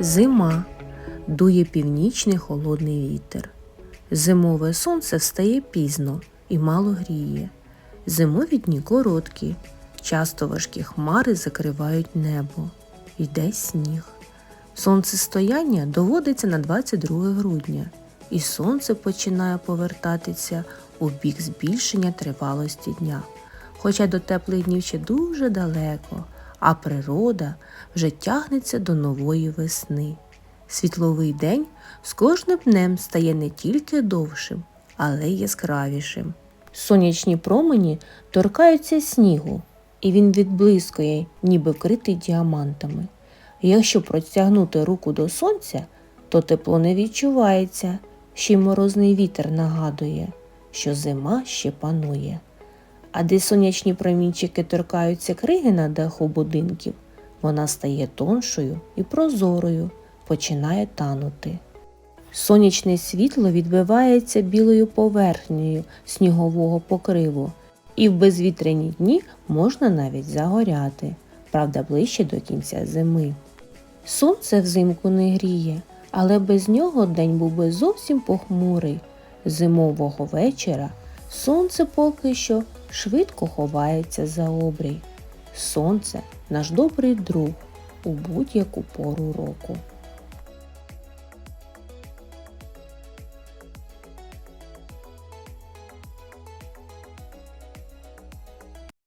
Зима. Дує північний холодний вітер. Зимове сонце встає пізно і мало гріє. Зимові дні короткі, часто важкі хмари закривають небо. Йде сніг. Сонцестояння доводиться на 22 грудня, і сонце починає повертатися у бік збільшення тривалості дня. Хоча до теплих днів ще дуже далеко, а природа вже тягнеться до нової весни. Світловий день з кожним днем стає не тільки довшим, але й яскравішим. Сонячні промені торкаються снігу, і він відблискує, ніби вкритий діамантами. Якщо протягнути руку до сонця, то тепло не відчувається, ще й морозний вітер нагадує, що зима ще панує. А де сонячні промінчики торкаються криги на даху будинків, вона стає тоншою і прозорою, починає танути. Сонячне світло відбивається білою поверхнею снігового покриву, і в безвітряні дні можна навіть загоряти, правда, ближче до кінця зими. Сонце взимку не гріє, але без нього день був би зовсім похмурий. Зимового вечора сонце поки що швидко ховається за обрій. Сонце наш добрий друг у будь-яку пору року.